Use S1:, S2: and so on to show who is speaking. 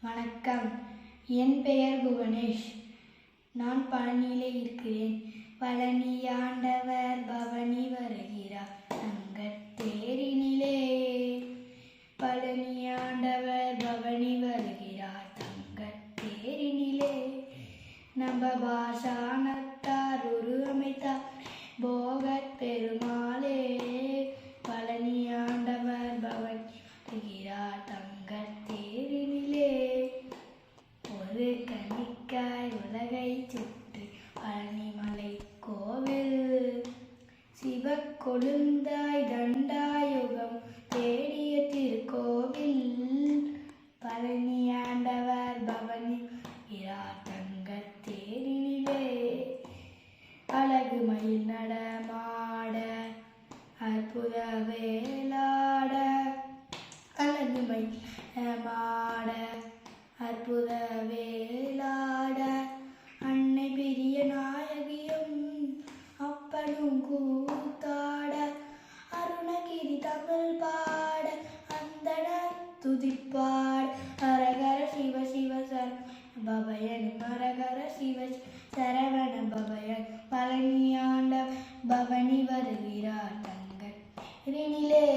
S1: வணக்கம். என் பெயர் புவனேஷ். நான் பழனியிலே இருக்கிறேன். பழனி ஆண்டவர் பவனி வருகிறார். தங்கள் தேரினிலே. பழனி ஆண்டவர் பவனி வருகிறார். தங்கள் தேரினிலே. நம்ம பாஷான கணிக்காய் சுற்றி பழனிமலை கோவில். சிவ கொழுந்தாய் தண்டாயுகம் தேடிய திருக்கோவில். பழனி ஆண்டவர் பவனி இரா தங்கத் தேரினிலே அழகு மயில் நடமாட அற்புத வேளாட அழகு மயில் நடமாட அற்புத வே துதிப்பார். துதிப்பாட ஹரஹர சிவ சிவ சர பபயன் ஹரஹர சிவ சரவண பபயன். பழனியாண்ட பவனி வருகிறார் தங்கள் ரினிலே